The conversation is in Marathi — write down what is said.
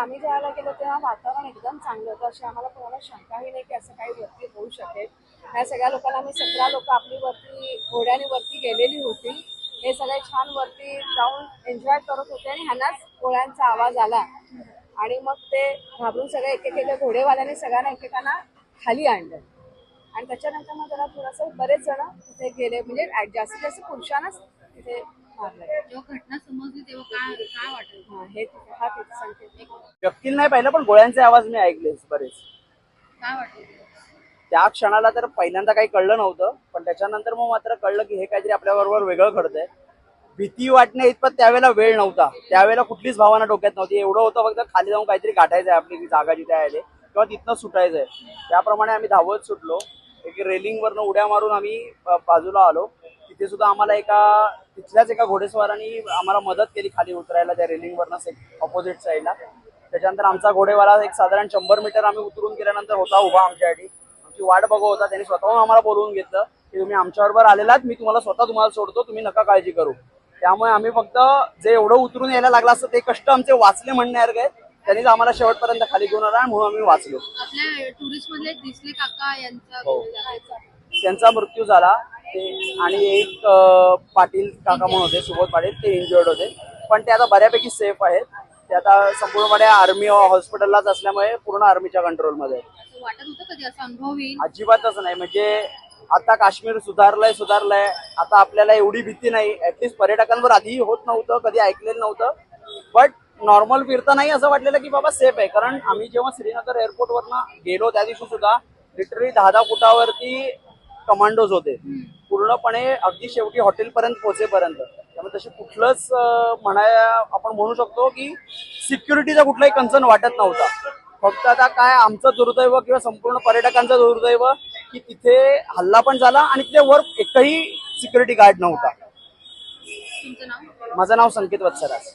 आम्ही जायला गेलो तेव्हा वातावरण एकदम चांगलं होतं. अशी आम्हाला कोणाला शंकाही नाही की असं काही वरती होऊ शकेल. ह्या सगळ्या लोकांना आम्ही सतरा लोक आपली वरती घोड्याने वरती गेलेली होती. हे सगळे छान वरती जाऊन एन्जॉय करत होते आणि ह्यांनाच गोळ्यांचा आवाज आला. आणि मग ते घाबरून सगळे एक घोडेवाल्याने सगळ्यांना एकेकांना खाली आणलं. आणि त्याच्यानंतर मग जरा थोडंसं बरेच जण तिथे गेले. म्हणजे जास्तीत जास्त पुरुषांनाच तिथे मारलं. जेव्हा घटना तेव्हा काय काय हा हे हा तिथे व्यक्तीला नाही पाहिलं पण गोळ्यांचे आवाज मी ऐकले बरेच. काय वाटलं त्या क्षणाला तर पहिल्यांदा काही कळलं नव्हतं पण त्याच्यानंतर मग मात्र कळलं की हे काहीतरी आपल्याबरोबर वेगळं घडतंय. भीती वाटणे इतपत त्यावेळेला वेळ नव्हता. त्यावेळेला कुठलीच भावना डोक्यात नव्हती. एवढं होतं फक्त खाली जाऊन काहीतरी गाठायचंय आपली ती जागा जिथे आहे किंवा तिथनं सुटायचंय. त्याप्रमाणे आम्ही धावत सुटलो. एक रेलिंगवरनं उड्या मारून आम्ही अ, बाजूला आलो. तिथे सुद्धा आम्हाला एका तिथल्याच एका घोडेस्वारांनी आम्हाला मदत केली खाली उतरायला त्या रेलिंगवरनं ऑपोजिट साईडला त्याच्यानंतर आमचा घोडेवाला एक साधारण शंभर मीटर आम्ही उतरून गेल्यानंतर होता उभा आमच्यासाठी आमची वाट बघत होता त्यांनी स्वतःहून आम्हाला बोलवून घेतलं की तुम्ही आमच्याबरोबर आलेलात मी तुम्हाला स्वतः तुम्हाला सोडतो तुम्ही नका काळजी करू. त्यामुळे आम्ही फक्त जे एवढं उतरून यायला लागलं असतं ते कष्ट आमचे वाचले म्हणण्यासारखे त्यांनीच आम्हाला शेवटपर्यंत खाली घेऊन आला म्हणून आम्ही वाचलो. टुरिस्ट मधले दिसले काका यांचा हो. त्यांचा मृत्यू झाला. ते आणि एक पाटील काका म्हणून होते सुबोध पाटील ते इंजुर्ड होते. पण ते आता बऱ्यापैकी सेफ आहेत. ते आता संपूर्णपणे आर्मी हॉस्पिटललाच असल्यामुळे पूर्ण आर्मीच्या कंट्रोलमध्ये अजिबातच नाही. म्हणजे आता काश्मीर सुधारलंय सुधारलंय. आता आपल्याला एवढी भीती नाही. ऍटलिस्ट पर्यटकांवर आधी होत नव्हतं कधी ऐकलेलं नव्हतं. बट नॉर्मल फिरतानाही असं वाटलेलं की बाबा सेफ आहे. कारण आम्ही जेव्हा श्रीनगर एअरपोर्टवरनं गेलो त्या दिवशी सुद्धा लिटरली दहा दहा फुटावरती कमांडोज होते. पूर्णपणे अगदी शेवटी हॉटेलपर्यंत पोहोचेपर्यंत. त्यामुळे तशी कुठलंच म्हणाया आपण म्हणू शकतो की सिक्युरिटीचा कुठलाही कन्सर्न वाटत नव्हता. फक्त आता काय आमचं दुर्दैव किंवा संपूर्ण पर्यटकांचं दुर्दैव की तिथे हल्ला पण झाला आणि तिथे वर एकही सिक्युरिटी गार्ड नव्हता. माझं नाव संकेत वत्सराज.